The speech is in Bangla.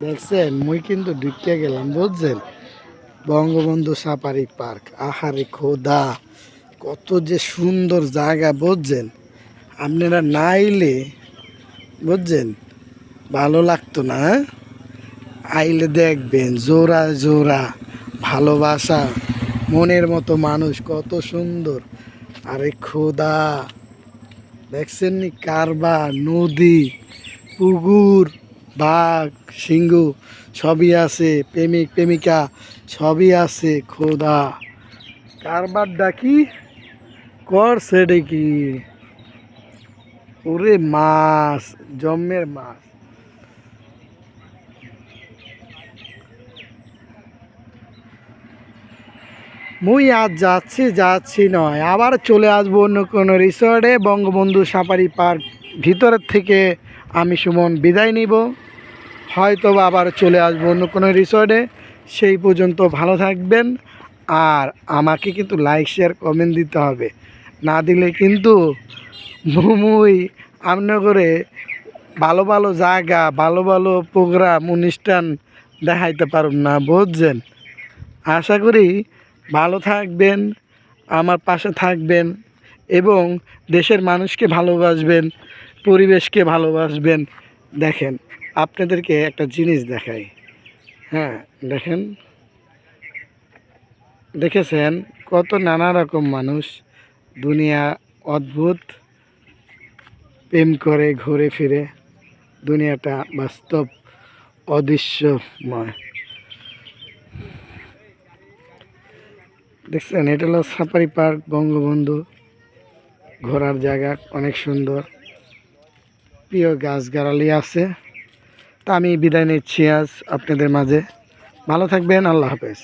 দেখছেন, মুই কিন্তু ঢুকিয়া গেলাম, বুঝছেন? বঙ্গবন্ধু সাফারি পার্ক, আহারে খোদা, কত যে সুন্দর জায়গা, বুঝছেন? আপনারা না আইলে বুঝছেন? ভালো লাগতো না হ্যাঁ? আইলে দেখবেন, জোড়া জোড়া, ভালোবাসা, মনের মতো মানুষ, কত সুন্দর। আরে খোদা, দেখছেন নি কারবা নদী, পুকুর বাঘ, সিংহ, সবই আছে, প্রেমিক, প্রেমিকা, সবই আছে, খোদা। কারবার ডাকি করছে দেখি। ওরে মাছ, জম্মের মাছ। মুই আজ যাচ্ছি যাচ্ছি নয়। আবার চলে আসব অন্য কোনো রিসর্টে বঙ্গবন্ধু সাফারি পার্ক ভিতরের থেকে আমি সুমন বিদায় নিব। হয়তো আবার চলে আসব অন্য কোনো রিসর্টে সেই পর্যন্ত ভালো থাকবেন। আর আমাকে কিন্তু লাইক শেয়ার কমেন্ট দিতে হবে। না দিলে কিন্তু মুই আপনার করে ভালো ভালো জায়গা, ভালো ভালো প্রোগ্রাম অনুষ্ঠান দেখাইতে পারব না, বুঝছেন? আশা করি ভালো থাকবেন, আমার পাশে থাকবেন এবং দেশের মানুষকে ভালোবাসবেন, পরিবেশকে ভালোবাসবেন, দেখেন। আপনাদেরকে একটা জিনিস দেখাই। হ্যাঁ দেখেন। দেখেছেন কত নানা রকম মানুষ দুনিয়া অদ্ভুত প্রেম করে ঘুরে ফিরে। দুনিয়াটা বাস্তব, অদৃশ্যময়। দেখছেন, এটা হলো সাফারি পার্ক, বঙ্গবন্ধু। ঘোরার জায়গা অনেক সুন্দর। প্রিয় গাছগাছালি আছে। তা আমি বিদায় নিচ্ছি আজ আপনাদের মাঝে। ভালো থাকবেন আল্লাহ হাফেজ।